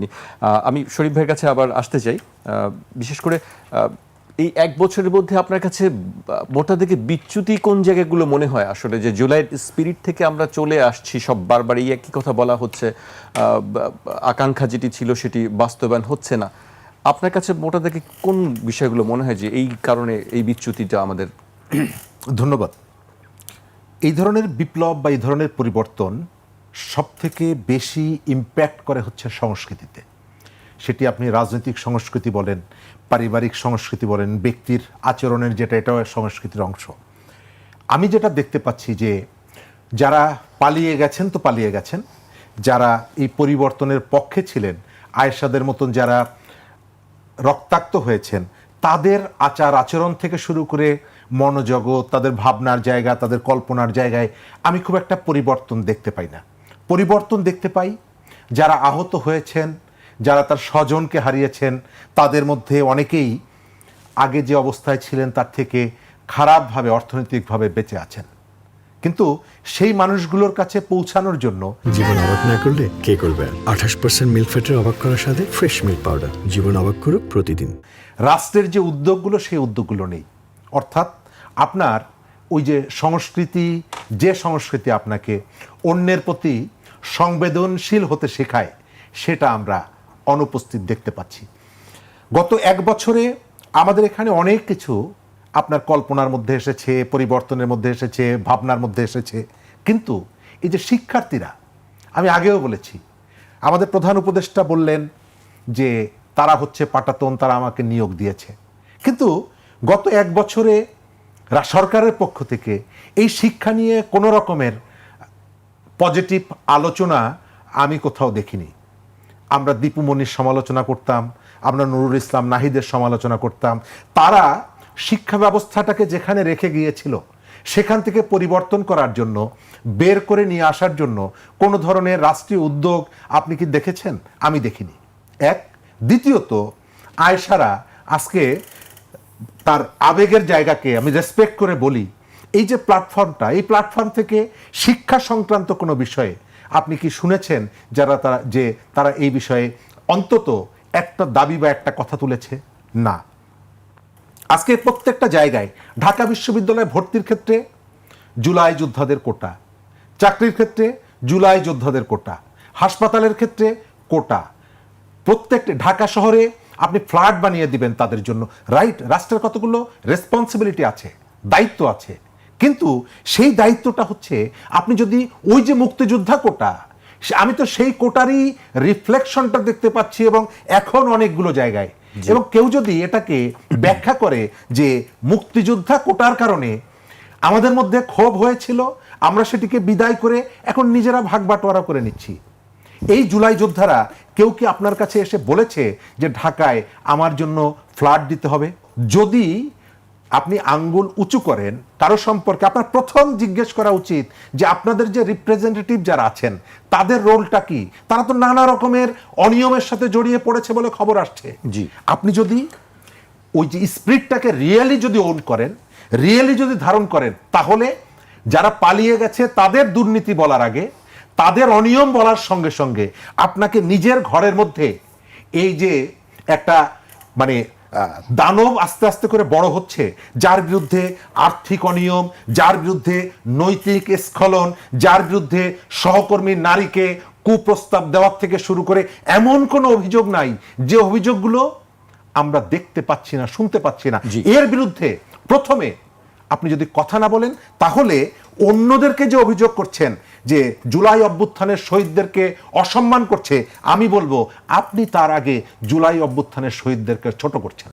হয়নি আমি শরীফ ভাইয়ের কাছে আবার আসতে চাই। বিশেষ করে এই এক বছরের মধ্যে আপনার কাছে মোটা থেকে বিচ্যুতি কোন জায়গাগুলো মনে হয় আসলে? যে জুলাইয়ের স্পিরিট থেকে আমরা চলে আসছি, সব বারবার এই একই কথা বলা হচ্ছে। আকাঙ্ক্ষা যেটি ছিল সেটি বাস্তবায়ন হচ্ছে না। আপনার কাছে মোটা থেকে কোন বিষয়গুলো মনে হয় যে এই কারণে এই বিচ্যুতিটা আমাদের? ধন্যবাদ। এই ধরনের বিপ্লব বা এই ধরনের পরিবর্তন সব থেকে বেশি ইম্প্যাক্ট করে হচ্ছে সংস্কৃতিতে। সেটি আপনি রাজনৈতিক সংস্কৃতি বলেন, পারিবারিক সংস্কৃতি বলেন, ব্যক্তির আচরণের যেটা, এটাও সংস্কৃতির অংশ। আমি যেটা দেখতে পাচ্ছি যে, যারা পালিয়ে গেছেন তো পালিয়ে গেছেন, যারা এই পরিবর্তনের পক্ষে ছিলেন, আয়েশাদের মতন যারা রক্তাক্ত হয়েছেন, তাদের আচার আচরণ থেকে শুরু করে মনোজগৎ, তাদের ভাবনার জায়গা, তাদের কল্পনার জায়গায় আমি খুব একটা পরিবর্তন দেখতে পাই না। পরিবর্তন দেখতে পাই। যারা আহত হয়েছেন যারা তার স্বজনকে হারিয়েছেন তাদের মধ্যে অনেকেই আগে যে অবস্থায় ছিলেন তার থেকে খারাপভাবে অর্থনৈতিকভাবে বেঁচে আছেন। কিন্তু সেই মানুষগুলোর কাছে পৌঁছানোর জন্য জীবন অবাক না করলে কে করবে? আঠাশ পার্সেন্ট মিল্ক ফ্যাটের অবাক করার সাথে ফ্রেশ মিল্ক পাউডার। জীবন অবাক করুক প্রতিদিন। রাষ্ট্রের যে উদ্যোগগুলো সেই উদ্যোগগুলো নেই। অর্থাৎ আপনার ওই যে সংস্কৃতি যে সংস্কৃতি আপনাকে অন্যের প্রতি সংবেদনশীল হতে শেখায়, সেটা আমরা অনুপস্থিত দেখতে পাচ্ছি। গত এক বছরে আমাদের এখানে অনেক কিছু আপনার কল্পনার মধ্যে এসেছে, পরিবর্তনের মধ্যে এসেছে, ভাবনার মধ্যে এসেছে। কিন্তু এই যে শিক্ষার্থীরা, আমি আগেও বলেছি, আমাদের প্রধান উপদেষ্টা বললেন যে তারা হচ্ছে পাটাতন, তারা আমাকে নিয়োগ দিয়েছে। কিন্তু গত এক বছরে সরকারের পক্ষ থেকে এই শিক্ষা নিয়ে কোনো রকমের পজিটিভ আলোচনা আমি কোথাও দেখিনি। আমরা দীপুমণির সমালোচনা করতাম, আমরা নুরুল ইসলাম নাহিদের সমালোচনা করতাম। তারা শিক্ষা ব্যবস্থাটাকে যেখানে রেখে গিয়েছিল, সেখান থেকে পরিবর্তন করার জন্য, বের করে নিয়ে আসার জন্য কোনো ধরনের রাষ্ট্রীয় উদ্যোগ আপনি কি দেখেছেন? আমি দেখিনি। এক, দ্বিতীয়ত আয়সারা আজকে তার আবেগের জায়গাকে আমি রেসপেক্ট করে বলি এই যে প্ল্যাটফর্মটা এই প্ল্যাটফর্ম থেকে শিক্ষা সংক্রান্ত কোনো বিষয়ে আপনি কি শুনেছেন যারা তারা, যে তারা এই বিষয়ে অন্তত একটা দাবি বা একটা কথা তুলেছে? না। আজকে প্রত্যেকটা জায়গায় ঢাকা বিশ্ববিদ্যালয়ে ভর্তির ক্ষেত্রে জুলাই যোদ্ধাদের কোটা, চাকরির ক্ষেত্রে জুলাই যোদ্ধাদের কোটা, হাসপাতালের ক্ষেত্রে কোটা। প্রত্যেকটা ঢাকা শহরে আপনি ফ্ল্যাট বানিয়ে দিবেন তাদের জন্য। রাইট, রাষ্ট্রের কতগুলো রেসপন্সিবিলিটি আছে, দায়িত্ব আছে। কিন্তু সেই দায়িত্বটা হচ্ছে আপনি যদি ওই যে মুক্তিযোদ্ধা কোটা আমি তো সেই কোটারই রিফ্লেকশনটা দেখতে পাচ্ছি এবং এখন অনেকগুলো জায়গায়। এবং কেউ যদি এটাকে ব্যাখ্যা করে যে মুক্তিযোদ্ধা কোটার কারণে আমাদের মধ্যে ক্ষোভ হয়েছিল আমরা সেটিকে বিদায় করে এখন নিজেরা ভাগ বাটোয়ারা করে নিচ্ছি। এই জুলাই যোদ্ধারা কেউ কি আপনার কাছে এসে বলেছে যে ঢাকায় আমার জন্য ফ্ল্যাট দিতে হবে? যদি আপনি আঙ্গুল উঁচু করেন কারও সম্পর্কে আপনার প্রথম জিজ্ঞেস করা উচিত যে আপনাদের যে রিপ্রেজেন্টেটিভ যারা আছেন তাদের রোলটা কি তারা তো নানা রকমের অনিয়মের সাথে জড়িয়ে পড়েছে বলে খবর আসছে জি। আপনি যদি ওই যে স্পিরিটটাকে রিয়েলি যদি ওন করেন রিয়েলি যদি ধারণ করেন তাহলে যারা পালিয়ে গেছে তাদের দুর্নীতি বলার আগে তাদের অনিয়ম বলার সঙ্গে সঙ্গে আপনাকে নিজের ঘরের মধ্যে এই যে একটা মানে দানব আস্তে আস্তে করে বড় হচ্ছে যার বিরুদ্ধে আর্থিক অনিয়ম যার বিরুদ্ধে নৈতিক স্খলন যার বিরুদ্ধে সহকর্মী নারীকে কুপ্রস্তাব দেওয়ার থেকে শুরু করে এমন কোনো অভিযোগ নাই যে অভিযোগগুলো আমরা দেখতে পাচ্ছি না শুনতে পাচ্ছি না। এর বিরুদ্ধে প্রথমে আপনি যদি কথা না বলেন তাহলে অন্যদেরকে যে অভিযোগ করছেন যে জুলাই অভ্যুত্থানের শহীদদেরকে অসম্মান করছে, আমি বলব আপনি তার আগে জুলাই অভ্যুত্থানের শহীদদেরকে ছোট করছেন।